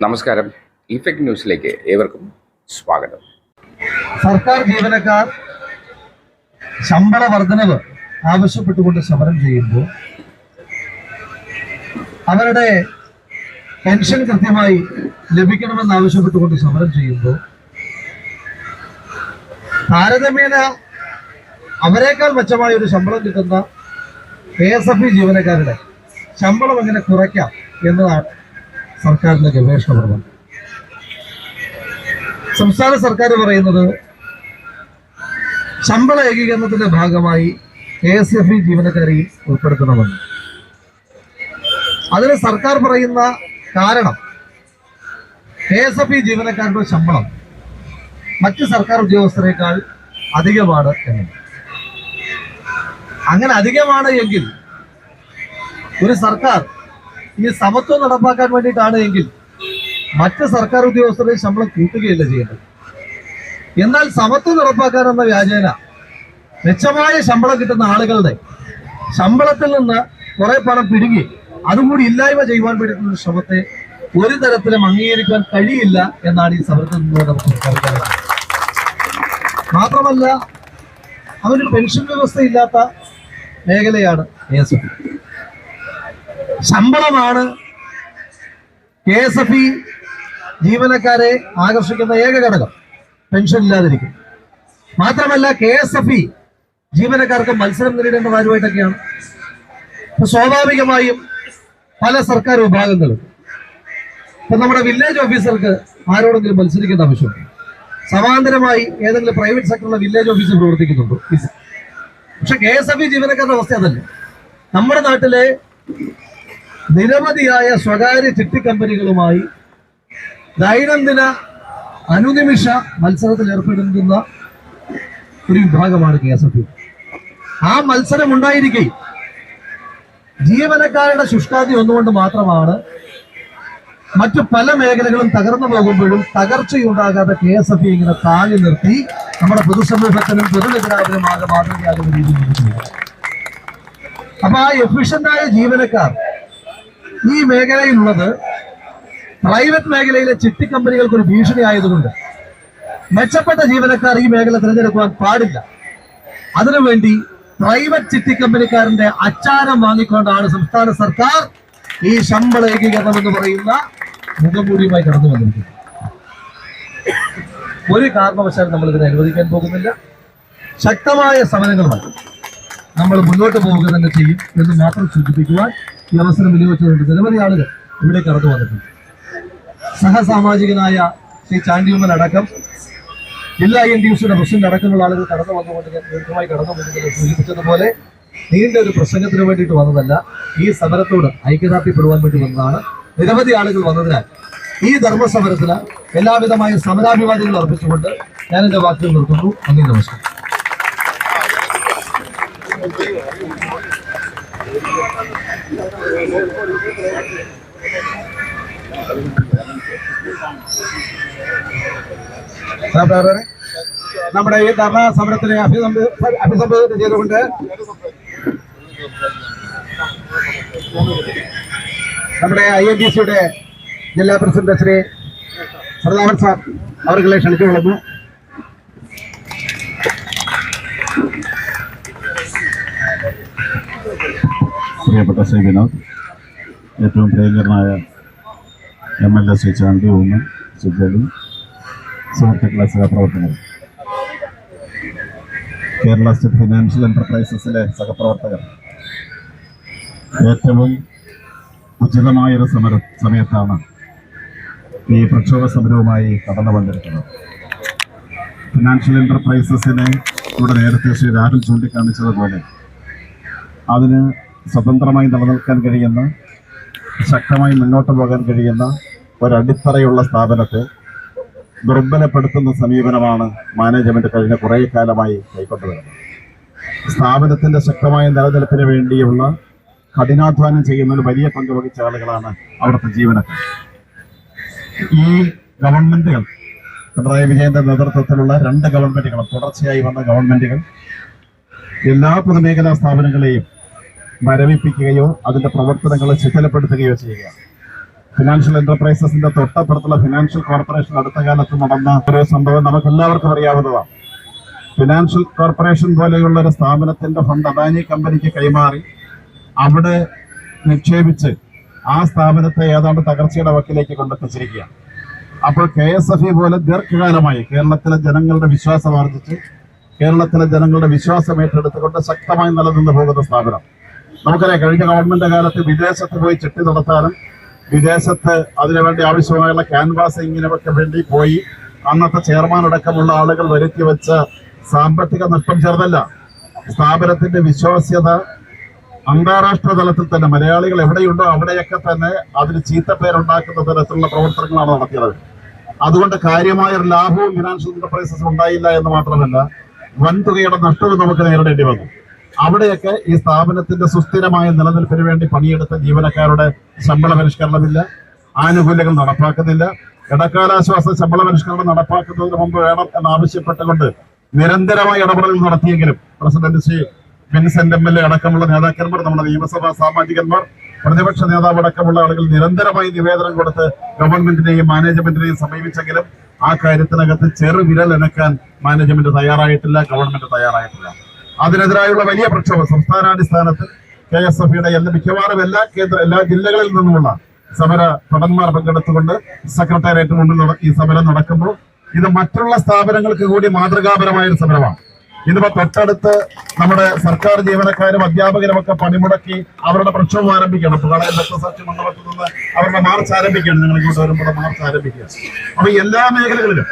നമസ്കാരം. ഇഫക്ട് ന്യൂസിലേക്ക് ഏവർക്കും സ്വാഗതം. സർക്കാർ ജീവനക്കാർ ശമ്പള വർധനവ് ആവശ്യപ്പെട്ടുകൊണ്ട് സമരം ചെയ്യുമ്പോൾ അവരുടെ പെൻഷൻ കൃത്യമായി ലഭിക്കണമെന്ന് ആവശ്യപ്പെട്ടുകൊണ്ട് സമരം ചെയ്യുമ്പോൾ താരതമ്യേന അവരെക്കാൾ മെച്ചമായ ഒരു ശമ്പളം കിട്ടുന്ന കെ എസ് എഫ് ഇ ജീവനക്കാരുടെ ശമ്പളം എങ്ങനെ കുറയ്ക്കാം എന്നതാണ് സർക്കാരിന്റെ ഗവേഷണ പ്രവർത്തനം സംസ്ഥാന സർക്കാർ പറയുന്നത് ശമ്പള ഏകീകരണത്തിന്റെ ഭാഗമായി കെ എസ് എഫ് ഇ ജീവനക്കാരെയും ഉൾപ്പെടുത്തണമെന്ന്. അതിന് സർക്കാർ പറയുന്ന കാരണം കെ എസ് എഫ് ഇ ജീവനക്കാരുടെ ശമ്പളം മറ്റ് സർക്കാർ ഉദ്യോഗസ്ഥരെക്കാൾ അധികമാണ് എന്ന് അങ്ങനെ അധികമാണ് എങ്കിൽ ഒരു സർക്കാർ ഈ സമത്വം നടപ്പാക്കാൻ വേണ്ടിയിട്ടാണ് എങ്കിൽ മറ്റ് സർക്കാർ ഉദ്യോഗസ്ഥരെ ശമ്പളം കൂട്ടുകയല്ല ചെയ്യേണ്ടത്. എന്നാൽ സമത്വം നടപ്പാക്കാൻ എന്ന വ്യാജേന മെച്ചമായ ശമ്പളം കിട്ടുന്ന ആളുകളുടെ ശമ്പളത്തിൽ നിന്ന് കുറെ പണം പിടുങ്ങി അതുകൂടി ഇല്ലായ്മ ചെയ്യുവാൻ വേണ്ടിയിട്ടുള്ള ശ്രമത്തെ ഒരു തരത്തിലും അംഗീകരിക്കാൻ കഴിയില്ല എന്നാണ് ഈ സമരത്തിൽ നിന്ന് നമുക്ക് മനസ്സിലാക്കുന്നത് മാത്രമല്ല അവന് പെൻഷൻ വ്യവസ്ഥ ഇല്ലാത്ത മേഖലയാണ് എ എസ് എഫ് ശമ്പളമാണ് കെ എസ് എഫ് ഇ ജീവനക്കാരെ ആകർഷിക്കുന്ന ഏക ഘടകം. പെൻഷൻ ഇല്ലാതിരിക്കും. മാത്രമല്ല കെ എസ് എഫ് ഇ ജീവനക്കാർക്ക് മത്സരം നേരിടേണ്ട കാര്യമായിട്ടൊക്കെയാണ്. ഇപ്പൊ സ്വാഭാവികമായും പല സർക്കാർ വിഭാഗങ്ങളും. ഇപ്പൊ നമ്മുടെ വില്ലേജ് ഓഫീസർക്ക് ആരോടെങ്കിലും മത്സരിക്കേണ്ട ആവശ്യമുണ്ട്? സമാന്തരമായി ഏതെങ്കിലും പ്രൈവറ്റ് സെക്ടറിലെ വില്ലേജ് ഓഫീസ് പ്രവർത്തിക്കുന്നുണ്ടോ? പക്ഷെ കെ എസ് എഫ് ഇ ജീവനക്കാരുടെ അവസ്ഥ അതല്ല. നമ്മുടെ നാട്ടിലെ നിരവധിയായ സ്വകാര്യ ചിട്ടി കമ്പനികളുമായി ദൈനംദിന അനുനിമിഷ മത്സരത്തിൽ ഏർപ്പെടുന്ന ഒരു വിഭാഗമാണ് കെ എസ് എഫ് യു ആ മത്സരം ഉണ്ടായിരിക്കെ ജീവനക്കാരുടെ ശുഷ്കാതി ഒന്നുകൊണ്ട് മാത്രമാണ് മറ്റു പല മേഖലകളും തകർന്നു പോകുമ്പോഴും തകർച്ചയുണ്ടാകാതെ കെ എസ് എഫ് ഇങ്ങനെ താങ്ങി നിർത്തി നമ്മുടെ പൊതുസമൂഹത്തിനും പൊതുനിഗരാതിനും ആകെ മാതൃകയാകുന്ന രീതിയിൽ. അപ്പൊ ആ എഫിഷ്യന്റായ ജീവനക്കാർ ഈ മേഖലയിലുള്ളത് പ്രൈവറ്റ് മേഖലയിലെ ചിട്ടി കമ്പനികൾക്ക് ഒരു ഭീഷണി ആയതുകൊണ്ട് മെച്ചപ്പെട്ട ജീവനക്കാർ ഈ മേഖല തിരഞ്ഞെടുക്കുവാൻ പാടില്ല. അതിനുവേണ്ടി പ്രൈവറ്റ് ചിട്ടി കമ്പനിക്കാരന്റെ അച്ചാരം വാങ്ങിക്കൊണ്ടാണ് സംസ്ഥാന സർക്കാർ ഈ ശമ്പള ഏകീകരണം എന്ന് പറയുന്ന മുഖമൂടിയുമായി കടന്നു വന്നിരിക്കുന്നത്. ഒരു കാരണവശാലും നമ്മൾ ഇതിനെ അനുവദിക്കാൻ പോകുന്നില്ല. ശക്തമായ സമരങ്ങളുമായി നമ്മൾ മുന്നോട്ട് പോവുക തന്നെ ചെയ്യും എന്ന് മാത്രം സൂചിപ്പിക്കുവാൻ ഈ അവസരം വിനിയോഗിച്ചുകൊണ്ട് നിരവധി ആളുകൾ ഇവിടെ കടന്നു വന്നിട്ടുണ്ട്. സഹസാമാജികനായ ശ്രീ ചാണ്ടിയുമ്മൻ അടക്കം ജില്ലാ എൻ ഡി സിയുടെ പ്രസിഡന്റ് അടക്കമുള്ള ആളുകൾ കടന്നു വന്നുകൊണ്ട് ദീർഘമായി കടന്നു വന്നുകൊണ്ട് സൂചിപ്പിച്ചതുപോലെ നീണ്ട ഒരു പ്രസംഗത്തിന് വേണ്ടിയിട്ട് വന്നതല്ല ഈ സമരത്തോട് ഐക്യദാർഢ്യപ്പെടുവാൻ വേണ്ടി വന്നതാണ്. നിരവധി ആളുകൾ വന്നതിനാൽ ഈ ധർമ്മസമരത്തിന് എല്ലാവിധമായ സമരാഭിവാദികൾ അർപ്പിച്ചുകൊണ്ട് ഞാൻ എന്റെ വാക്കുകൾ നിർത്തുന്നു. നന്ദി നമസ്കാരം. നമ്മുടെ ഈ ധർണ സമരത്തിനെ അഭിസംബ- അഭിസംബോധന ചെയ്തുകൊണ്ട് നമ്മുടെ ഐ എൻ ഡി സിയുടെ ജില്ലാ പ്രസിഡന്റ് ശ്രീ പ്രതാപൻ സാർ അവർകളെ ക്ഷണിച്ചു കൊള്ളുന്നു പ്രിയപ്പെട്ട ശ്രീ വിനോദ് ഏറ്റവും പ്രിയങ്കരനായ M L A Shri Chandy Oommen സുജലി സുഹൃത്തുക്കളെ സഹപ്രവർത്തകർ കേരള സ്റ്റേറ്റ് ഫിനാൻഷ്യൽ എന്റർപ്രൈസസിലെ സഹപ്രവർത്തകർ. ഏറ്റവും ഉചിതമായൊരു സമര സമയത്താണ് ഈ പ്രക്ഷോഭ സമരവുമായി കടന്നു വന്നിരിക്കുന്നത് ഫിനാൻഷ്യൽ എന്റർപ്രൈസസിനെ ഇവിടെ നേരത്തെ ശ്രീ രാഹുൽ ചൂണ്ടിക്കാണിച്ചതുപോലെ അതിന് സ്വതന്ത്രമായി നിലനിൽക്കാൻ കഴിയുന്ന ശക്തമായി മുന്നോട്ട് പോകാൻ കഴിയുന്ന ഒരടിത്തറയുള്ള സ്ഥാപനത്തെ ദുർബലപ്പെടുത്തുന്ന സമീപനമാണ് മാനേജ്മെന്റ് കഴിഞ്ഞ കുറേ കാലമായി കൈക്കൊണ്ടുവരുന്നത്. സ്ഥാപനത്തിന്റെ ശക്തമായ നിലനിൽപ്പിന് വേണ്ടിയുള്ള കഠിനാധ്വാനം ചെയ്യുന്നതിൽ വലിയ പങ്ക് വഹിച്ച ആളുകളാണ് അവിടുത്തെ ജീവനക്കാർ. ഈ ഗവൺമെന്റുകൾ പിണറായി വിജയന്റെ നേതൃത്വത്തിലുള്ള രണ്ട് ഗവൺമെന്റുകളും തുടർച്ചയായി വന്ന ഗവൺമെന്റുകൾ എല്ലാ പൊതുമേഖലാ സ്ഥാപനങ്ങളെയും മരവിപ്പിക്കുകയോ അതിന്റെ പ്രവർത്തനങ്ങളെ ശിഥിലപ്പെടുത്തുകയോ ചെയ്യുക. ഫിനാൻഷ്യൽ എന്റർപ്രൈസസിന്റെ തൊട്ടപ്പുറത്തുള്ള ഫിനാൻഷ്യൽ കോർപ്പറേഷൻ അടുത്ത കാലത്ത് നടന്ന ഒരു സംഭവം നമുക്ക് എല്ലാവർക്കും അറിയാവുന്നതാണ്. ഫിനാൻഷ്യൽ കോർപ്പറേഷൻ പോലെയുള്ള ഒരു സ്ഥാപനത്തിന്റെ ഫണ്ട് അദാനി കമ്പനിക്ക് കൈമാറി. അവിടെ നിക്ഷേപിച്ച് ആ സ്ഥാപനത്തെ ഏതാണ്ട് തകർച്ചയുടെ വക്കിലേക്ക് കൊണ്ടെത്തിച്ചിരിക്കുകയാണ്. അപ്പോൾ കെ എസ് എഫ് ഇ പോലെ ദീർഘകാലമായി കേരളത്തിലെ ജനങ്ങളുടെ വിശ്വാസം ആർജിച്ച് കേരളത്തിലെ ജനങ്ങളുടെ വിശ്വാസം ഏറ്റെടുത്തുകൊണ്ട് ശക്തമായി നിലനിന്ന് പോകുന്ന സ്ഥാപനം. നമുക്കറിയാം കഴിഞ്ഞ ഗവൺമെന്റ് കാലത്ത് വിദേശത്ത് പോയി ചിട്ടി നടത്താനും വിദേശത്ത് അതിനുവേണ്ടി ആവശ്യമായുള്ള ക്യാൻവാസിങ്ങിനൊക്കെ വേണ്ടി പോയി അന്നത്തെ ചെയർമാൻ അടക്കമുള്ള ആളുകൾ വരുത്തി വെച്ച സാമ്പത്തിക നഷ്ടം ചേർന്നല്ല സ്ഥാപനത്തിന്റെ വിശ്വാസ്യത അന്താരാഷ്ട്ര തലത്തിൽ തന്നെ മലയാളികൾ എവിടെയുണ്ടോ അവിടെയൊക്കെ തന്നെ അതിന് ചീത്തപ്പേരുണ്ടാക്കുന്ന തരത്തിലുള്ള പ്രവർത്തനങ്ങളാണ് നടത്തിയത്. അതുകൊണ്ട് കാര്യമായ ഒരു ലാഭവും ഫിനാൻഷ്യൽ എന്റർപ്രൈസസ് ഉണ്ടായില്ല എന്ന് മാത്രമല്ല വൻതുകയുടെ നഷ്ടവും നമുക്ക് നേരിടേണ്ടി വന്നു. അവിടെയൊക്കെ ഈ സ്ഥാപനത്തിന്റെ സുസ്ഥിരമായ നിലനിൽപ്പിന് വേണ്ടി പണിയെടുത്ത ജീവനക്കാരുടെ ശമ്പള പരിഷ്കരണമില്ല. ആനുകൂല്യങ്ങൾ നടപ്പാക്കുന്നില്ല. ഇടക്കാലാശ്വാസ ശമ്പള പരിഷ്കരണം നടപ്പാക്കുന്നതിന് മുമ്പ് വേണം എന്നാവശ്യപ്പെട്ടുകൊണ്ട് നിരന്തരമായ ഇടപെടൽ നടത്തിയെങ്കിലും president Shri Vincent M L A അടക്കമുള്ള നേതാക്കന്മാർ നമ്മുടെ നിയമസഭാ സാമാജികന്മാർ പ്രതിപക്ഷ നേതാവ് അടക്കമുള്ള ആളുകൾ നിരന്തരമായി നിവേദനം കൊടുത്ത് ഗവൺമെന്റിനെയും മാനേജ്മെന്റിനെയും സമീപിച്ചെങ്കിലും ആ കാര്യത്തിനകത്ത് ചെറുവിരൽ അനക്കാൻ മാനേജ്മെന്റ് തയ്യാറായിട്ടില്ല ഗവൺമെന്റ് തയ്യാറായിട്ടില്ല. അതിനെതിരായുള്ള വലിയ പ്രക്ഷോഭം സംസ്ഥാനാടിസ്ഥാനത്തിൽ കെ എസ് എഫ് എല്ലാ മിക്കവാറും എല്ലാ കേന്ദ്ര എല്ലാ ജില്ലകളിൽ നിന്നുമുള്ള സമര ഭടന്മാർ പങ്കെടുത്തുകൊണ്ട് സെക്രട്ടേറിയറ്റ് മുന്നിൽ ഈ സമരം നടക്കുമ്പോൾ ഇത് മറ്റുള്ള സ്ഥാപനങ്ങൾക്ക് കൂടി മാതൃകാപരമായ ഒരു സമരമാണ്. ഇതിപ്പോ തൊട്ടടുത്ത് നമ്മുടെ സർക്കാർ ജീവനക്കാരും അധ്യാപകരും ഒക്കെ പണിമുടക്കി അവരുടെ പ്രക്ഷോഭം ആരംഭിക്കണം പ്രളയം രക്തസാക്ഷി മണ്ഡലത്തിൽ നിന്ന് അവരുടെ മാർച്ച് ആരംഭിക്കുകയാണ്. നിങ്ങൾ ഇങ്ങോട്ട് വരുമ്പോൾ മാർച്ച് ആരംഭിക്കുക അപ്പൊ എല്ലാ മേഖലകളിലും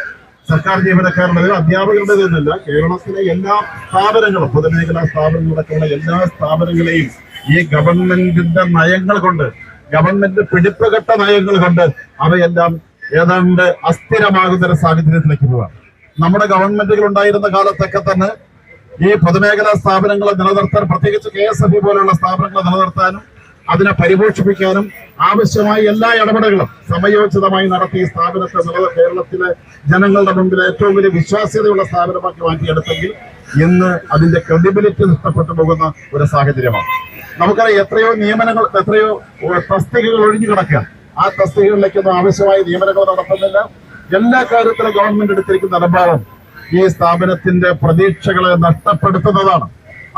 സർക്കാർ ജീവനക്കാരുടേതോ അധ്യാപകരുടെ എന്നല്ല കേരളത്തിലെ എല്ലാ സ്ഥാപനങ്ങളും പൊതുമേഖലാ സ്ഥാപനങ്ങളടക്കമുള്ള എല്ലാ സ്ഥാപനങ്ങളെയും ഈ ഗവൺമെന്റിന്റെ നയങ്ങൾ കൊണ്ട് ഗവൺമെന്റ് പിടിപ്പുകെട്ട നയങ്ങൾ കൊണ്ട് അവയെല്ലാം ഏതാണ്ട് അസ്ഥിരമാകുന്ന ഒരു സാഹചര്യത്തിലേക്ക് പോവാം നമ്മുടെ ഗവൺമെന്റുകൾ ഉണ്ടായിരുന്ന കാലത്തൊക്കെ തന്നെ ഈ പൊതുമേഖലാ സ്ഥാപനങ്ങളെ നിലനിർത്താൻ പ്രത്യേകിച്ച് കെ എസ് എഫ് പോലുള്ള സ്ഥാപനങ്ങളെ നിലനിർത്താനും അതിനെ പരിപോഷിപ്പിക്കാനും ആവശ്യമായ എല്ലാ ഇടപെടലുകളും സമയോചിതമായി നടത്തി സ്ഥാപനത്തെ നില കേരളത്തിലെ ജനങ്ങളുടെ മുമ്പിൽ ഏറ്റവും വലിയ വിശ്വാസ്യതയുള്ള സ്ഥാപനമാക്കി മാറ്റിയെടുത്തെങ്കിൽ ഇന്ന് അതിന്റെ ക്രെഡിബിലിറ്റി നഷ്ടപ്പെട്ടു പോകുന്ന ഒരു സാഹചര്യമാണ്. നമുക്കറിയാം എത്രയോ നിയമനങ്ങൾ എത്രയോ തസ്തികകൾ ഒഴിഞ്ഞു കിടക്കുക ആ തസ്തികകളിലേക്കൊന്നും ആവശ്യമായ നിയമനങ്ങൾ നടത്തുന്നില്ല. എല്ലാ കാര്യത്തിലും ഗവൺമെന്റ് എടുത്തിരിക്കുന്ന നിലപാടും ഈ സ്ഥാപനത്തിന്റെ പ്രതീക്ഷകളെ നഷ്ടപ്പെടുത്തുന്നതാണ്.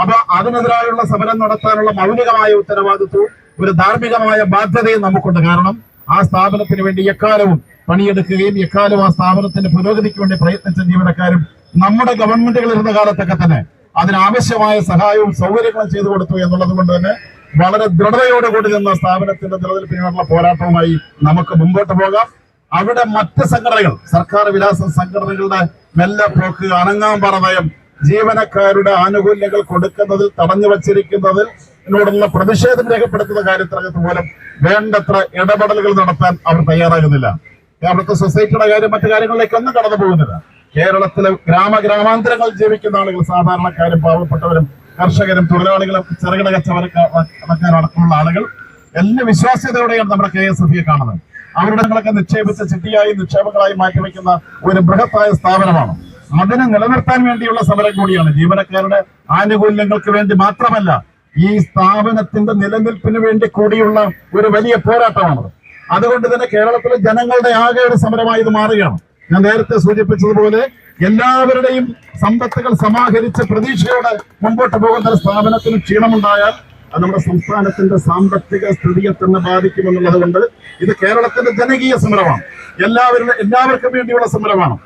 അപ്പൊ അതിനെതിരായുള്ള സമരം നടത്താനുള്ള മൗലികമായ ഉത്തരവാദിത്വവും ഒരു ധാർമ്മികമായ ബാധ്യതയും നമുക്കുണ്ട്. കാരണം ആ സ്ഥാപനത്തിന് വേണ്ടി എക്കാലവും പണിയെടുക്കുകയും എക്കാലവും ആ സ്ഥാപനത്തിന്റെ പുരോഗതിക്ക് വേണ്ടി പ്രയത്നിച്ച ജീവനക്കാരും നമ്മുടെ ഗവൺമെന്റുകൾ ഇരുന്ന കാലത്തൊക്കെ തന്നെ അതിനാവശ്യമായ സഹായവും സൗകര്യങ്ങളും ചെയ്തു കൊടുത്തു എന്നുള്ളത് കൊണ്ട് തന്നെ വളരെ ദൃഢതയോടുകൂടി നിന്ന സ്ഥാപനത്തിന്റെ നിലനിൽപ്പിനുള്ള പോരാട്ടവുമായി നമുക്ക് മുമ്പോട്ട് പോകാം. അവിടെ മറ്റ് സംഘടനകൾ സർക്കാർ വിലാസ സംഘടനകളുടെ മെല്ലെ പോക്ക് അനങ്ങാമ്പറ നയം ജീവനക്കാരുടെ ആനുകൂല്യങ്ങൾ കൊടുക്കുന്നതിൽ തടഞ്ഞു വച്ചിരിക്കുന്നതിൽ ഇതിനോടുള്ള പ്രതിഷേധം രേഖപ്പെടുത്തുന്ന കാര്യത്തിനകത്ത് പോലും വേണ്ടത്ര ഇടപെടലുകൾ നടത്താൻ അവർ തയ്യാറാകുന്നില്ല. അവിടുത്തെ സൊസൈറ്റിയുടെ കാര്യം മറ്റു കാര്യങ്ങളിലേക്കൊന്നും കടന്നു പോകുന്നില്ല. കേരളത്തിലെ ഗ്രാമ ഗ്രാമാന്തരങ്ങളിൽ ജീവിക്കുന്ന ആളുകൾ സാധാരണക്കാരും പാവപ്പെട്ടവരും കർഷകരും തൊഴിലാളികളും ചെറുകിട കച്ചവടക്കാരടക്കമുള്ള ആളുകൾ എല്ലാ വിശ്വാസ്യതയോടെയാണ് നമ്മുടെ കെ എസ് എഫ് കാണുന്നത്. അവരുടെ നിക്ഷേപിച്ച ചിട്ടിയായി നിക്ഷേപങ്ങളായി മാറ്റിവെക്കുന്ന ഒരു ബൃഹത്തായ സ്ഥാപനമാണ്. അതിനെ നിലനിർത്താൻ വേണ്ടിയുള്ള സമരം കൂടിയാണ്. ജീവനക്കാരുടെ ആനുകൂല്യങ്ങൾക്ക് വേണ്ടി മാത്രമല്ല ഈ സ്ഥാപനത്തിന്റെ നിലനിൽപ്പിന് വേണ്ടി കൂടിയുള്ള ഒരു വലിയ പോരാട്ടമാണത് അതുകൊണ്ട് തന്നെ കേരളത്തിലെ ജനങ്ങളുടെ ആകെ ഒരു സമരമായി ഇത് മാറുകയാണ്. ഞാൻ നേരത്തെ സൂചിപ്പിച്ചതുപോലെ എല്ലാവരുടെയും സമ്പത്തുകൾ സമാഹരിച്ച് പ്രതീക്ഷയോടെ മുമ്പോട്ട് പോകുന്ന ഒരു സ്ഥാപനത്തിന് ക്ഷീണമുണ്ടായാൽ അത് നമ്മുടെ സംസ്ഥാനത്തിന്റെ സാമ്പത്തിക സ്ഥിതിയെ തന്നെ ബാധിക്കുമെന്നുള്ളത് കൊണ്ട് ഇത് കേരളത്തിന്റെ ജനകീയ സമരമാണ്. എല്ലാവരുടെ എല്ലാവർക്കും വേണ്ടിയുള്ള സമരമാണ്.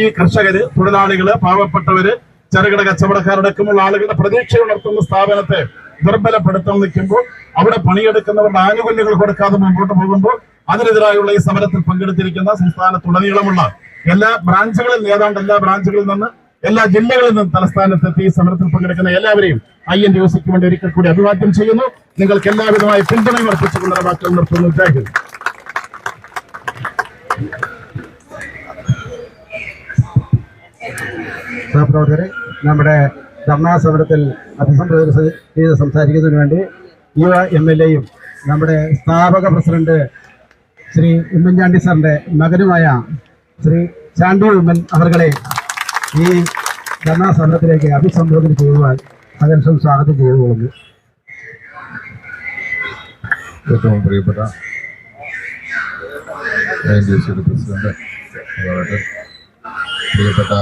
ഈ കർഷകര് തൊഴിലാളികൾ പാവപ്പെട്ടവര് ചെറുകിട കച്ചവടക്കാരടക്കമുള്ള ആളുകളുടെ പ്രതീക്ഷ ഉണർത്തുന്ന സ്ഥാപനത്തെ ദുർബലപ്പെടുത്താൻ നിൽക്കുമ്പോൾ അവിടെ പണിയെടുക്കുന്നവരുടെ ആനുകൂല്യങ്ങൾ കൊടുക്കാതെ മുമ്പോട്ട് പോകുമ്പോൾ അതിനെതിരായുള്ള ഈ സമരത്തിൽ പങ്കെടുത്തിരിക്കുന്ന സംസ്ഥാനത്തുടനീളമുള്ള എല്ലാ ബ്രാഞ്ചുകളിൽ ഏതാണ്ട് എല്ലാ ബ്രാഞ്ചുകളിൽ നിന്ന് എല്ലാ ജില്ലകളിൽ നിന്നും തലസ്ഥാനത്തെത്തി ഈ സമരത്തിൽ പങ്കെടുക്കുന്ന എല്ലാവരെയും ഐ എൻ ഡി ഒസിക്ക് വേണ്ടി ഒരിക്കൽ കൂടി അഭിവാദ്യം ചെയ്യുന്നു. നിങ്ങൾക്ക് എല്ലാവിധമായ പിന്തുണയും അർപ്പിച്ചുകൊണ്ടുള്ള വാക്കുകൾ നിർത്തുന്നു ജയ് സഹപ്രവർത്തകരെ നമ്മുടെ ധർണാ സമരത്തിൽ അഭിസംബോധന ചെയ്ത് സംസാരിക്കുന്നതിന് വേണ്ടി യുവ എം എൽ എയും നമ്മുടെ സ്ഥാപക പ്രസിഡന്റ് ശ്രീ ഉമ്മൻചാണ്ടി സാറിന്റെ മകനുമായ ശ്രീ ചാണ്ടി ഉമ്മൻ അവർകളെ ഈ ധർണാ സമരത്തിലേക്ക് അഭിസംബോധന ചെയ്യുവാൻ സഹർഷം സ്വാഗതം ചെയ്തു പോകുന്നു ഏറ്റവും പ്രിയപ്പെട്ട പ്രസിഡന്റ് പ്രിയപ്പെട്ട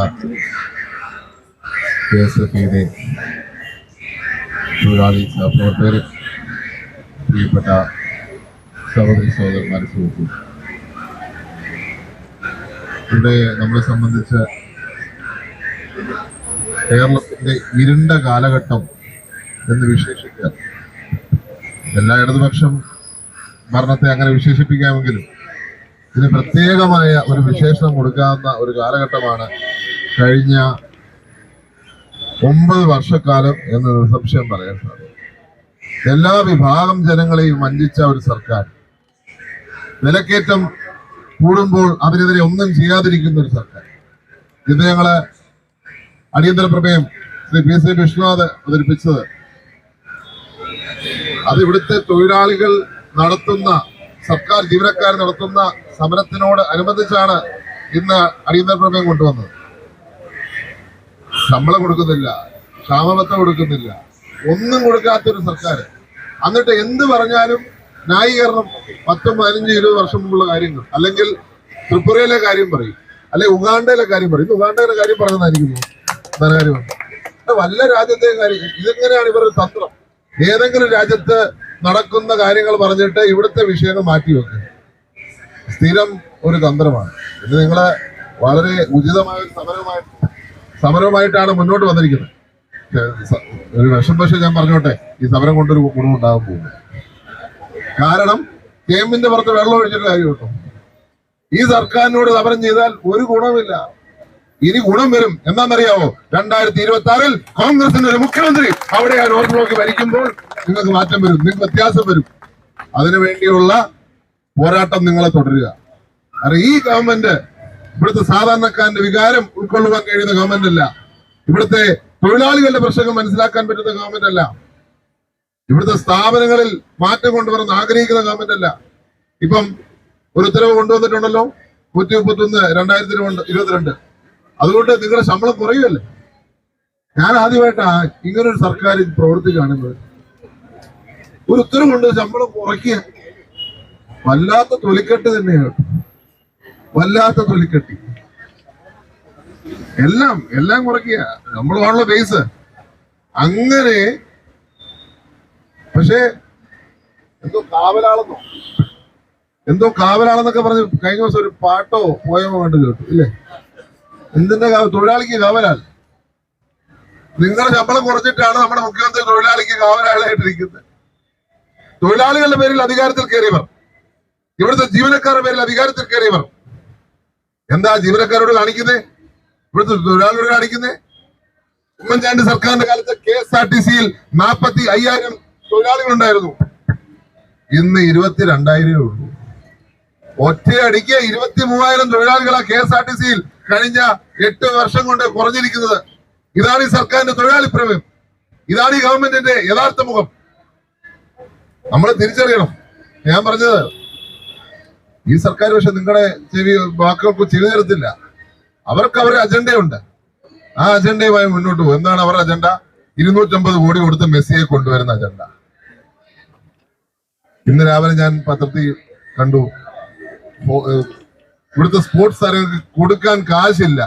കെ എസ് തൊഴിലാളി സഹപ്രവർത്തകർ പ്രിയപ്പെട്ട സഹോദരി സഹോദരന്മാരെ സുഹൃത്തു ഇവിടെ നമ്മളെ സംബന്ധിച്ച് കേരളത്തിന്റെ ഇരുണ്ട കാലഘട്ടം എന്ന് വിശേഷിക്കാം എല്ലാ ഇടതുപക്ഷം ഭരണത്തെ അങ്ങനെ വിശേഷിപ്പിക്കാമെങ്കിലും ഇതിന് പ്രത്യേകമായ ഒരു വിശേഷണം കൊടുക്കാവുന്ന ഒരു കാലഘട്ടമാണ് കഴിഞ്ഞ ഒമ്പത് വർഷക്കാലം എന്ന് നിസംശയം പറയാൻ സാധിക്കും. എല്ലാ വിഭാഗം ജനങ്ങളെയും വഞ്ചിച്ച ഒരു സർക്കാർ. വിലക്കയറ്റം കൂടുമ്പോൾ അതിനെതിരെ ഒന്നും ചെയ്യാതിരിക്കുന്ന ഒരു സർക്കാർ. ഇത് ഞങ്ങൾ അടിയന്തര പ്രമേയം ശ്രീ പി സി വിശ്വനാഥ് അവതരിപ്പിച്ചത്. അത് ഇവിടുത്തെ തൊഴിലാളികൾ നടത്തുന്ന സർക്കാർ ജീവനക്കാർ നടത്തുന്ന സമരത്തിനോട് അനുബന്ധിച്ചാണ് ഇന്ന് അടിയന്തര പ്രമേയം കൊണ്ടുവന്നത്. ശമ്പളം കൊടുക്കുന്നില്ല ക്ഷാമബത്ത കൊടുക്കുന്നില്ല. ഒന്നും കൊടുക്കാത്തൊരു സർക്കാർ എന്നിട്ട് എന്ത് പറഞ്ഞാലും ന്യായീകരണം പത്തും പതിനഞ്ച് ഇരുപത് വർഷം മുമ്പുള്ള കാര്യങ്ങൾ. അല്ലെങ്കിൽ ത്രിപുരയിലെ കാര്യം പറയും. അല്ലെങ്കിൽ ഉഗാണ്ടയിലെ കാര്യം പറയും. ഉഗാണ്ടയിലെ കാര്യം പറഞ്ഞതായിരിക്കുന്നു ധനകാര്യമാണ് ഇത് വല്ല രാജ്യത്തെ കാര്യം. ഇതെങ്ങനെയാണ് ഇവരുടെ തന്ത്രം? ഏതെങ്കിലും രാജ്യത്ത് നടക്കുന്ന കാര്യങ്ങൾ പറഞ്ഞിട്ട് ഇവിടുത്തെ വിഷയങ്ങൾ മാറ്റി വെക്കുക സ്ഥിരം ഒരു തന്ത്രമാണ്. ഇത് നിങ്ങളെ വളരെ ഉചിതമായ സമരമായിട്ട് സമരമായിട്ടാണ് മുന്നോട്ട് വന്നിരിക്കുന്നത്. ഒരു വിഷം പക്ഷേ ഞാൻ പറഞ്ഞോട്ടെ ഈ സമരം കൊണ്ടൊരു ഗുണമുണ്ടാകാൻ പോകുന്നു. കാരണം കേമ്പിന്റെ പുറത്ത് വെള്ളം ഒഴിച്ചിട്ട് കാര്യമുണ്ടോ? ഈ സർക്കാരിനോട് സമരം ചെയ്താൽ ഒരു ഗുണമില്ല ഇനി ഗുണം വരും. എന്താണെന്നറിയാവോ? രണ്ടായിരത്തി ഇരുപത്തി ആറിൽ കോൺഗ്രസിന്റെ ഒരു മുഖ്യമന്ത്രി അവിടെ ആ നോർത്ത് ബ്ലോക്ക് ഭരിക്കുമ്പോൾ നിങ്ങൾക്ക് മാറ്റം വരും നിങ്ങൾക്ക് വ്യത്യാസം വരും. അതിനു വേണ്ടിയുള്ള പോരാട്ടം നിങ്ങളെ തുടരുക. കാരണം ഈ ഗവൺമെന്റ് ഇവിടുത്തെ സാധാരണക്കാരന്റെ വികാരം ഉൾക്കൊള്ളുവാൻ കഴിയുന്ന ഗവൺമെന്റ് അല്ല. ഇവിടുത്തെ തൊഴിലാളികളുടെ പ്രശ്നങ്ങൾ മനസ്സിലാക്കാൻ പറ്റുന്ന ഗവൺമെന്റ് അല്ല. ഇവിടുത്തെ സ്ഥാപനങ്ങളിൽ മാറ്റം കൊണ്ടുവരുന്ന ആഗ്രഹിക്കുന്ന ഗവൺമെന്റ് അല്ല. ഇപ്പം ഒരു ഉത്തരവ് കൊണ്ടുവന്നിട്ടുണ്ടല്ലോ. നൂറ്റി മുപ്പത്തി ഒന്ന് രണ്ടായിരത്തി ഇരുപത്തിരണ്ട്. അതുകൊണ്ട് നിങ്ങളുടെ ശമ്പളം കുറയുമല്ലേ? ഞാൻ ആദ്യമായിട്ടാ ഇങ്ങനൊരു സർക്കാർ പ്രവൃത്തി കാണുന്നത്. ഒരു ഉത്തരവ് കൊണ്ട് ശമ്പളം കുറയ്ക്കുക വല്ലാത്ത തൊലിക്കെട്ട് തന്നെയാണ്. വല്ലാത്ത തൊലിക്കെട്ടി. എല്ലാം എല്ലാം കുറയ്ക്കുക. നമ്മളാണല്ലോ ബേസ് അങ്ങനെ പക്ഷേ എന്തോ കാവലാളെന്നോ എന്തോ കാവലാളെന്നൊക്കെ പറഞ്ഞ് കഴിഞ്ഞ ദിവസം ഒരു പാട്ടോ പോയമോ കണ്ടു കേട്ടു ഇല്ലേ? എന്തിന്റെ തൊഴിലാളിക്ക് കാവലാൽ? നിങ്ങളുടെ ശമ്പളം കുറച്ചിട്ടാണ് നമ്മുടെ മുഖ്യമന്ത്രി തൊഴിലാളിക്ക് കാവലാളായിട്ടിരിക്കുന്നത് തൊഴിലാളികളുടെ പേരിൽ അധികാരത്തിൽ കയറിയവർ. ഇവിടുത്തെ ജീവനക്കാരുടെ പേരിൽ അധികാരത്തിൽ കയറിയവർ. എന്താ ജീവനക്കാരോട് കാണിക്കുന്നേ? ഇവിടുത്തെ തൊഴിലാളിയോട് കാണിക്കുന്നേ? ഉമ്മൻചാണ്ടി സർക്കാരിന്റെ കാലത്ത് കെ എസ് ആർ ടി സിയിൽ നാൽപ്പത്തി അയ്യായിരം തൊഴിലാളികളുണ്ടായിരുന്നു. ഇന്ന് ഇരുപത്തിരണ്ടായിരമേ ഉള്ളൂ. ഒറ്റയടിക്ക് ഇരുപത്തി മൂവായിരം തൊഴിലാളികളാ കെ എസ് ആർ ടി സിയിൽ കഴിഞ്ഞ എട്ട് വർഷം കൊണ്ട് കുറഞ്ഞിരിക്കുന്നത്. ഇതാണ് ഈ സർക്കാരിന്റെ തൊഴിലാളി പ്രമേയം ഇതാണ് ഈ ഗവൺമെന്റിന്റെ യഥാർത്ഥ മുഖം. നമ്മൾ തിരിച്ചറിയണം. ഞാൻ പറഞ്ഞത് ഈ സർക്കാർ പക്ഷെ നിങ്ങളുടെ ചെവി വാക്കുകൾക്ക് ചെവി തരത്തില്ല. അവർക്ക് അവരുടെ അജണ്ടയുണ്ട്. ആ അജണ്ടയുമായി മുന്നോട്ട് പോകും. എന്താണ് അവരുടെ അജണ്ട? ഇരുന്നൂറ്റമ്പത് കോടി കൊടുത്ത് മെസ്സിയെ കൊണ്ടുവരുന്ന അജണ്ട. ഇന്ന് രാവിലെ ഞാൻ പത്രത്തിൽ കണ്ടു. ഇവിടുത്തെ സ്പോർട്സ് താരങ്ങൾക്ക് കൊടുക്കാൻ കാശില്ല.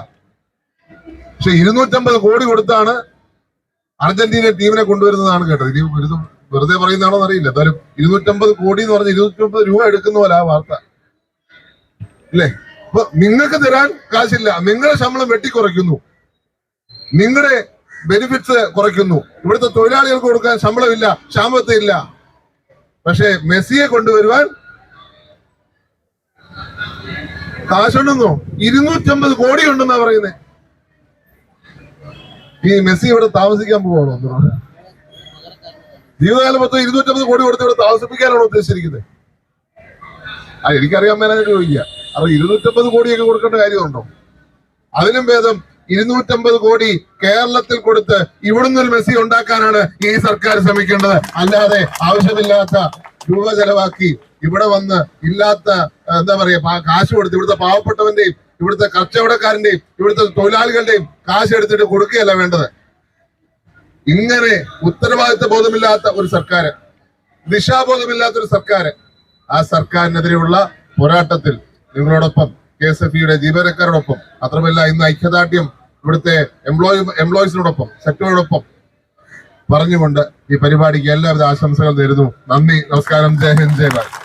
പക്ഷെ ഇരുന്നൂറ്റമ്പത് കോടി കൊടുത്താണ് അർജന്റീന ടീമിനെ കൊണ്ടുവരുന്നതാണ് കേട്ടത്. ഇനി വെറുതെ പറയുന്നതാണോ എന്നറിയില്ല. എന്തായാലും ഇരുന്നൂറ്റമ്പത് കോടി എന്ന് പറഞ്ഞ് ഇരുന്നൂറ്റമ്പത് രൂപ എടുക്കുന്ന പോലെ ആ വാർത്ത. അല്ലേ? അപ്പൊ നിങ്ങൾക്ക് തരാൻ കാശില്ല. നിങ്ങളുടെ ശമ്പളം വെട്ടിക്കുറയ്ക്കുന്നു നിങ്ങളുടെ ബെനിഫിറ്റ്സ് കുറയ്ക്കുന്നു. ഇവിടുത്തെ തൊഴിലാളികൾക്ക് കൊടുക്കാൻ ശമ്പളമില്ല ക്ഷാമത്തെ ഇല്ല. പക്ഷെ മെസ്സിയെ കൊണ്ടുവരുവാൻ കാശുണ്ടെന്നോ? ഇരുന്നൂറ്റമ്പത് കോടി ഉണ്ടെന്നാ പറയുന്നേ. ഈ മെസ്സി ഇവിടെ താമസിക്കാൻ പോവാണോ? ജീവിതകാലം മൊത്തം ഇരുന്നൂറ്റമ്പത് കോടി കൊടുത്ത് ഇവിടെ താമസിപ്പിക്കാനാണോ ഉദ്ദേശിച്ചിരിക്കുന്നത്? എനിക്കറിയാൻ മേലെ ചോദിക്കുക അപ്പൊ ഇരുന്നൂറ്റമ്പത് കോടിയൊക്കെ കൊടുക്കേണ്ട കാര്യമുണ്ടോ? അതിനും ഭേദം ഇരുന്നൂറ്റമ്പത് കോടി കേരളത്തിൽ കൊടുത്ത് ഇവിടുന്ന് ഒരു മെസ്സി ഉണ്ടാക്കാനാണ് ഈ സർക്കാർ ശ്രമിക്കേണ്ടത്. അല്ലാതെ ആവശ്യമില്ലാത്ത രൂപ ചെലവാക്കി ഇവിടെ വന്ന് ഇല്ലാത്ത എന്താ പറയാ കാശ് കൊടുത്ത് ഇവിടുത്തെ പാവപ്പെട്ടവന്റെയും ഇവിടുത്തെ കച്ചവടക്കാരന്റെയും ഇവിടുത്തെ തൊഴിലാളികളുടെയും കാശ് എടുത്തിട്ട് കൊടുക്കുകയല്ല വേണ്ടത്. ഇങ്ങനെ ഉത്തരവാദിത്ത ബോധമില്ലാത്ത ഒരു സർക്കാർ ദിശാബോധമില്ലാത്ത ഒരു സർക്കാർ ആ സർക്കാരിനെതിരെയുള്ള പോരാട്ടത്തിൽ നിങ്ങളോടൊപ്പം കെ എസ് എഫ് ഇയുടെ ജീവനക്കാരോടൊപ്പം മാത്രമല്ല ഇന്ന് ഐക്യദാർഢ്യം ഇവിടുത്തെ എംപ്ലോയി എംപ്ലോയീസിനോടൊപ്പം സെക്ടറോടൊപ്പം പറഞ്ഞുകൊണ്ട് ഈ പരിപാടിക്ക് എല്ലാവിധ ആശംസകൾ നേരുന്നു. നന്ദി നമസ്കാരം ജയ ഹിന്ദ് ജയ ഭാരത്.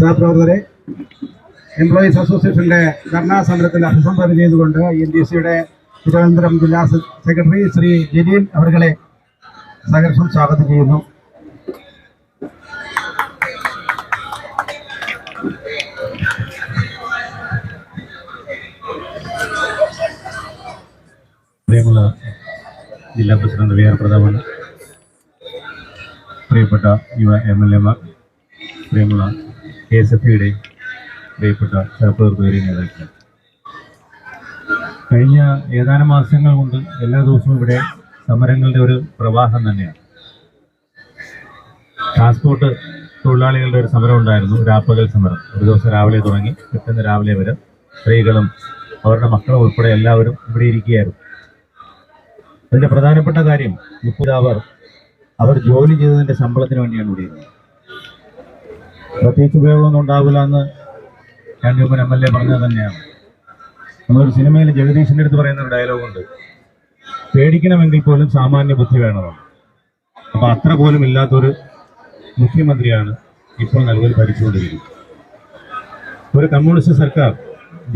സഹപ്രവർത്തകരെ എംപ്ലോയീസ് അസോസിയേഷന്റെ ധർണാ സമരത്തിൽ അഭിസംബോധന ചെയ്തുകൊണ്ട് എൻ ഡി സിയുടെ തിരുവനന്തപുരം ജില്ലാ സെക്രട്ടറി ശ്രീ ജലീൽ അവരുടെ സഹർഷം സ്വാഗതം ചെയ്യുന്നു. പ്രിയമുള്ള ജില്ലാ പ്രസിഡന്റ് വി ആർ പ്രതാപൻ പ്രിയപ്പെട്ട യുവ എം എൽ എമാർ പ്രിയമുള്ള കെ എസ് എഫ് ഇയുടെ പ്രിയപ്പെട്ട സഹപ്രവർത്തകരെ നേതാക്കൾ. കഴിഞ്ഞ ഏതാനും മാസങ്ങൾ കൊണ്ട് എല്ലാ ദിവസവും ഇവിടെ സമരങ്ങളുടെ ഒരു പ്രവാഹം തന്നെയാണ്. ട്രാൻസ്പോർട്ട് തൊഴിലാളികളുടെ ഒരു സമരം ഉണ്ടായിരുന്നു. രാപ്പകൽ സമരം. ഒരു ദിവസം രാവിലെ തുടങ്ങി. പെട്ടെന്ന് രാവിലെ വരെ സ്ത്രീകളും അവരുടെ മക്കളും ഉൾപ്പെടെ എല്ലാവരും ഇവിടെ ഇരിക്കുകയായിരുന്നു. അതിന്റെ പ്രധാനപ്പെട്ട കാര്യം മുപ്പത് അവർ അവർ ജോലി ചെയ്തതിന്റെ ശമ്പളത്തിന് വേണ്ടിയാണ് ഇവിടെ പ്രത്യേകിച്ച് ഉപയോഗമൊന്നും ഉണ്ടാവില്ല എന്ന് രണ്ടുമൂന്ന് എം എൽ എ പറഞ്ഞത് തന്നെയാണ്. നമ്മളൊരു സിനിമയിൽ ജഗദീഷിന്റെ അടുത്ത് പറയുന്ന ഒരു ഡയലോഗുണ്ട് പേടിക്കണമെങ്കിൽ പോലും സാമാന്യ ബുദ്ധി വേണമെന്ന് അപ്പൊ അത്ര പോലും ഇല്ലാത്തൊരു മുഖ്യമന്ത്രിയാണ് ഇപ്പോൾ നിലവിൽ ഭരിച്ചുകൊണ്ടിരിക്കുന്നത്. ഒരു കമ്മ്യൂണിസ്റ്റ് സർക്കാർ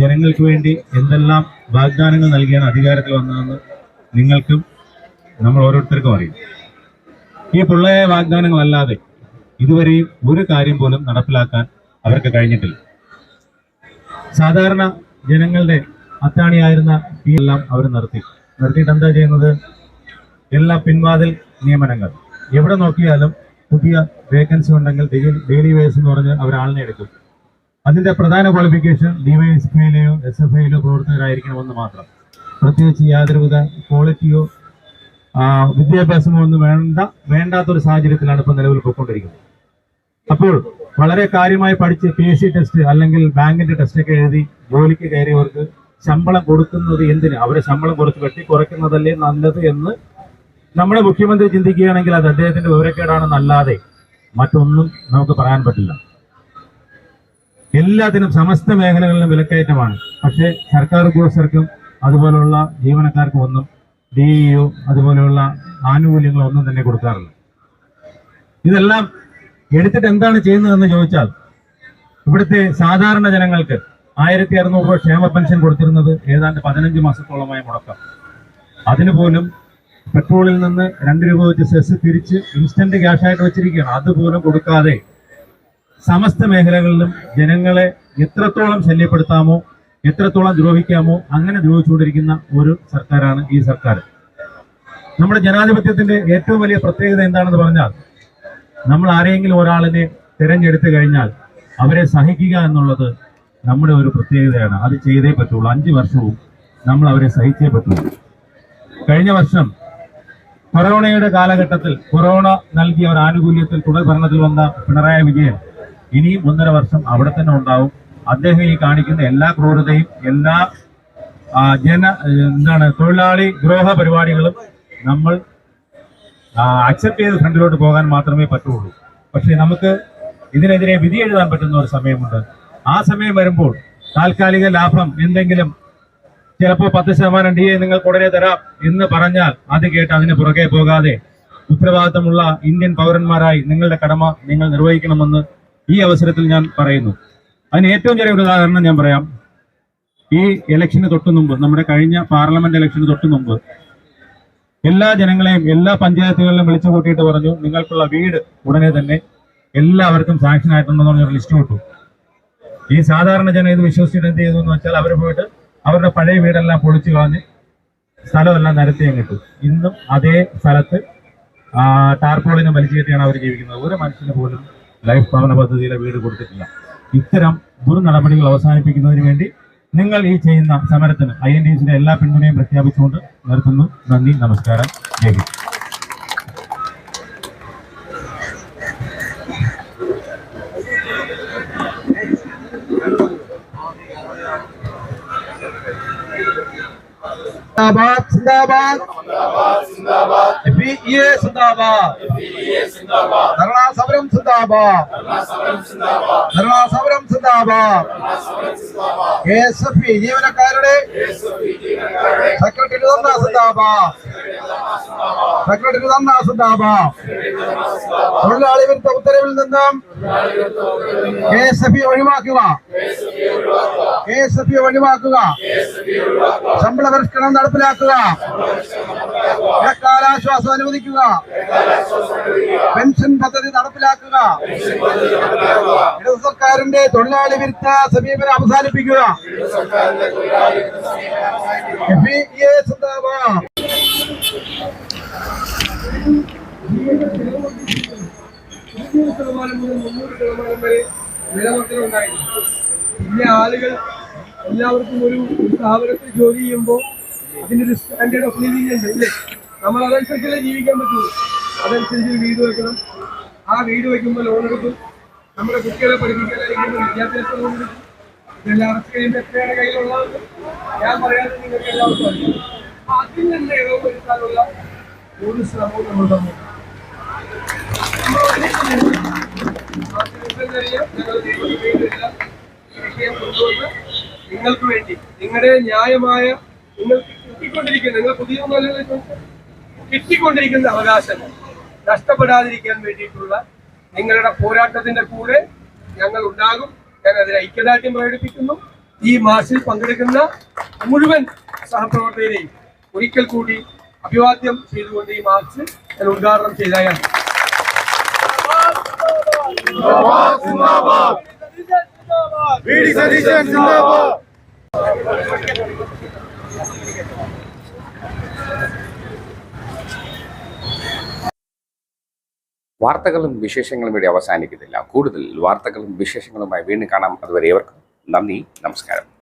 ജനങ്ങൾക്ക് വേണ്ടി എന്തെല്ലാം വാഗ്ദാനങ്ങൾ നൽകിയാണ് അധികാരത്തിൽ വന്നതെന്ന് നിങ്ങൾക്കും നമ്മൾ ഓരോരുത്തർക്കും അറിയും. ഈ പൊള്ളയായ വാഗ്ദാനങ്ങളല്ലാതെ ഇതുവരെയും ഒരു കാര്യം പോലും നടപ്പിലാക്കാൻ അവർക്ക് കഴിഞ്ഞിട്ടില്ല. സാധാരണ ജനങ്ങളുടെ അത്താണിയായിരുന്ന എല്ലാം അവർ നിർത്തി. നിർത്തിയിട്ട് എന്താ ചെയ്യുന്നത്? എല്ലാ പിൻവാതിൽ നിയമനങ്ങൾ. എവിടെ നോക്കിയാലും പുതിയ വേക്കൻസി ഉണ്ടെങ്കിൽ ഡെയിലി വേസ് എന്ന് പറഞ്ഞ് അവർ ആളിനെ എടുക്കും. അതിന്റെ പ്രധാന ക്വാളിഫിക്കേഷൻ ഡിവൈഎസ്പിയിലെയോ എസ് എഫ് ഐയിലോ പ്രവർത്തകരായിരിക്കണമെന്ന് മാത്രം. പ്രത്യേകിച്ച് യാതൊരുവിധ ക്വാളിറ്റിയോ വിദ്യാഭ്യാസമോ ഒന്നും വേണ്ട വേണ്ടാത്തൊരു സാഹചര്യത്തിലാണ് ഇപ്പോൾ നിലവിൽ പോയിക്കൊണ്ടിരിക്കുന്നത്. അപ്പോൾ വളരെ കാര്യമായി പഠിച്ച് പി എസ് സി ടെസ്റ്റ് അല്ലെങ്കിൽ ബാങ്കിന്റെ ടെസ്റ്റൊക്കെ എഴുതി ജോലിക്ക് കയറിയവർക്ക് ശമ്പളം കൊടുക്കുന്നത് എന്തിന്? അവരെ ശമ്പളം കുറച്ച് വെട്ടി കുറയ്ക്കുന്നതല്ലേ നല്ലത് എന്ന് നമ്മുടെ മുഖ്യമന്ത്രി ചിന്തിക്കുകയാണെങ്കിൽ അത് അദ്ദേഹത്തിന്റെ വിവരക്കേടാണെന്നല്ലാതെ മറ്റൊന്നും നമുക്ക് പറയാൻ പറ്റില്ല. എല്ലാത്തിനും സമസ്ത മേഖലകളിലും വിലക്കയറ്റമാണ്. പക്ഷേ സർക്കാർ ഉദ്യോഗസ്ഥർക്കും അതുപോലുള്ള ജീവനക്കാർക്കും ഒന്നും ഡി ഇഒ അതുപോലെയുള്ള ആനുകൂല്യങ്ങളൊന്നും തന്നെ കൊടുക്കാറില്ല. ഇതെല്ലാം എടുത്തിട്ട് എന്താണ് ചെയ്യുന്നതെന്ന് ചോദിച്ചാൽ ഇവിടുത്തെ സാധാരണ ജനങ്ങൾക്ക് ആയിരത്തി അറുന്നൂറ് രൂപ ക്ഷേമ പെൻഷൻ കൊടുത്തിരുന്നത് ഏതാണ്ട് പതിനഞ്ച് മാസത്തോളമായി മുടക്കം. അതിന് പോലും പെട്രോളിൽ നിന്ന് രണ്ട് രൂപ വെച്ച് സെസ് തിരിച്ച് ഇൻസ്റ്റന്റ് ക്യാഷ് ആയിട്ട് വെച്ചിരിക്കുകയാണ്. അതുപോലും കൊടുക്കാതെ സമസ്ത മേഖലകളിലും ജനങ്ങളെ എത്രത്തോളം ശല്യപ്പെടുത്താമോ എത്രത്തോളം ദ്രോഹിക്കാമോ അങ്ങനെ ദ്രോഹിച്ചുകൊണ്ടിരിക്കുന്ന ഒരു സർക്കാരാണ് ഈ സർക്കാർ. നമ്മുടെ ജനാധിപത്യത്തിന്റെ ഏറ്റവും വലിയ പ്രത്യേകത എന്താണെന്ന് പറഞ്ഞാൽ നമ്മൾ ആരെങ്കിലും ഒരാളിനെ തിരഞ്ഞെടുത്തു കഴിഞ്ഞാൽ അവരെ സഹിക്കുക എന്നുള്ളത് നമ്മുടെ ഒരു പ്രത്യേകതയാണ്. അത് ചെയ്തേ പറ്റുള്ളൂ. അഞ്ച് വർഷവും നമ്മൾ അവരെ സഹിച്ചേ പറ്റുള്ളൂ. കഴിഞ്ഞ വർഷം കൊറോണയുടെ കാലഘട്ടത്തിൽ കൊറോണ നൽകിയ ഒരു ആനുകൂല്യത്തിൽ തുടർ ഭരണത്തിൽ വന്ന പിണറായി വിജയൻ ഇനിയും ഒന്നര വർഷം അവിടെ തന്നെ ഉണ്ടാവും. അദ്ദേഹം ഈ കാണിക്കുന്ന എല്ലാ ക്രൂരതയും എല്ലാ ജന എന്താണ് തൊഴിലാളി ദ്രോഹ പരിപാടികളും നമ്മൾ അക്സെപ്റ്റ് ചെയ്ത് ഫ്രണ്ടിലോട്ട് പോകാൻ മാത്രമേ പറ്റുള്ളൂ. പക്ഷേ നമുക്ക് ഇതിനെതിരെ വിധി എഴുതാൻ പറ്റുന്ന ഒരു സമയമുണ്ട്. ആ സമയം വരുമ്പോൾ താൽക്കാലിക ലാഭം എന്തെങ്കിലും ചിലപ്പോൾ പത്ത് ശതമാനം ഡി എ നിങ്ങൾക്ക് ഉടനെ തരാം എന്ന് പറഞ്ഞാൽ അത് കേട്ട് അതിന് പുറകെ പോകാതെ ഉത്തരവാദിത്തമുള്ള ഇന്ത്യൻ പൗരന്മാരായി നിങ്ങളുടെ കടമ നിങ്ങൾ നിർവഹിക്കണമെന്ന് ഈ അവസരത്തിൽ ഞാൻ പറയുന്നു. അതിന് ഏറ്റവും ചെറിയ ഒരു ഉദാഹരണം ഞാൻ പറയാം. ഈ ഇലക്ഷന് തൊട്ടു മുമ്പ് നമ്മുടെ കഴിഞ്ഞ പാർലമെന്റ് ഇലക്ഷന് തൊട്ടു മുമ്പ് എല്ലാ ജനങ്ങളെയും എല്ലാ പഞ്ചായത്തുകളിലും വിളിച്ചു കൂട്ടിയിട്ട് പറഞ്ഞു നിങ്ങൾക്കുള്ള വീട് ഉടനെ തന്നെ എല്ലാവർക്കും സാങ്ഷൻ ആയിട്ടുണ്ടെന്ന് പറഞ്ഞൊരു ലിസ്റ്റ് കിട്ടും ഈ സാധാരണ ജനം ഇത് വിശ്വസിച്ചിട്ട് എന്ത് ചെയ്തു എന്ന് വെച്ചാൽ അവർ പോയിട്ട് അവരുടെ പഴയ വീടെല്ലാം പൊളിച്ചു കളഞ്ഞ് സ്ഥലമെല്ലാം നിരത്തി കിട്ടും ഇന്നും അതേ സ്ഥലത്ത് ടാർപോളിനെ വലിച്ചു അവർ ജീവിക്കുന്നത്. ഒരു മനുഷ്യന് പോലും ലൈഫ് ഭവന പദ്ധതിയിലെ വീട് കൊടുത്തിട്ടില്ല. ഇത്തരം ദുർനടപടികൾ അവസാനിപ്പിക്കുന്നതിന് വേണ്ടി നിങ്ങൾ ഈ ചെയ്യുന്ന സമരത്തിന് ഐ എൻ ഡി എല്ലാ പിന്തുണയും പ്രഖ്യാപിച്ചുകൊണ്ട് നിർത്തുന്നു. നന്ദി നമസ്കാരം. ജയ് ഹിന്ദ് സിന്ദാബാദ്. സിന്ദാബാദ് FEA സിന്ദാബാദ്. ധർണാ സമരം സിന്ദാബാദ്. ധർണാ സമരം സിന്ദാബാദ്. കെ എസ് എഫ് ഇ ജീവനക്കാരുടെ സെക്രട്ടറി ധർണ സിന്ദാബാദ് സെക്രട്ടറി ധർണ സിന്ദാബാദ്. തൊഴിലാളി വിരുദ്ധ ഉത്തരവിൽ നിന്നും കെ എസ് എഫ് ഇ ഒഴിവാക്കുക. കെ എസ് എഫ് ഇ ഒഴിവാക്കുക. ശമ്പള പരിഷ്കരണം നടപ്പിലാക്കുക. ഇടക്കാലാശ്വാസം അനുവദിക്കുക. പെൻഷൻ പദ്ധതി നടപ്പിലാക്കുക. ഇടതു സർക്കാരിന്റെ തൊഴിലാളി വിരുദ്ധ സമീപനം അവസാനിപ്പിക്കുക. FEA പിന്നെ ആളുകൾ എല്ലാവർക്കും ഒരു സ്ഥാപനത്തിൽ ജോലി ചെയ്യുമ്പോൾ അതിനൊരു സ്റ്റാൻഡേർഡ് ഓഫ് ലിവിംഗ് ഉണ്ട് ഇല്ലേ? നമ്മൾ അതനുസരിച്ചല്ലേ ജീവിക്കാൻ പറ്റുള്ളൂ അതനുസരിച്ച് വീട് വെക്കണം. ആ വീട് വെക്കുമ്പോൾ ലോൺ എടുക്കും. നമ്മുടെ കുട്ടികളെ പഠിപ്പിക്കുന്ന വിദ്യാഭ്യാസ ലോൺ എടുക്കും ഇതെല്ലാം അടച്ചു കഴിയുമ്പോൾ എത്രയാണ് കയ്യിലുള്ളത്. ഞാൻ പറയാതെ നിങ്ങൾക്ക് എല്ലാവർക്കും അറിയാം. അതിൽ നിന്ന് ഇളവ് വരുത്താനുള്ള ഒരു ശ്രമവും നമ്മൾ തന്നു നിങ്ങൾക്ക് വേണ്ടി നിങ്ങളുടെ ന്യായമായ നിങ്ങൾക്ക് കിട്ടിക്കൊണ്ടിരിക്കുന്ന നിങ്ങൾ പുതിയ. കിട്ടിക്കൊണ്ടിരിക്കുന്ന അവകാശങ്ങൾ നഷ്ടപ്പെടാതിരിക്കാൻ വേണ്ടിയിട്ടുള്ള നിങ്ങളുടെ പോരാട്ടത്തിന്റെ കൂടെ ഞങ്ങൾ ഉണ്ടാകും. ഞാൻ അതിൽ ഐക്യദാർഢ്യം പ്രകടിപ്പിക്കുന്നു. ഈ മാർച്ചിൽ പങ്കെടുക്കുന്ന മുഴുവൻ സഹപ്രവർത്തകരെയും ഒരിക്കൽ കൂടി അഭിവാദ്യം ചെയ്തുകൊണ്ട് ഈ മാർച്ച് ഞാൻ ഉദ്ഘാടനം ചെയ്തായാണ് വാർത്തകളും വിശേഷങ്ങളും ഇവിടെ അവസാനിക്കുന്നില്ല. കൂടുതൽ വാർത്തകളും വിശേഷങ്ങളുമായി വീണ്ടും കാണാം. അതുവരെ ഏവർക്കും നന്ദി നമസ്കാരം.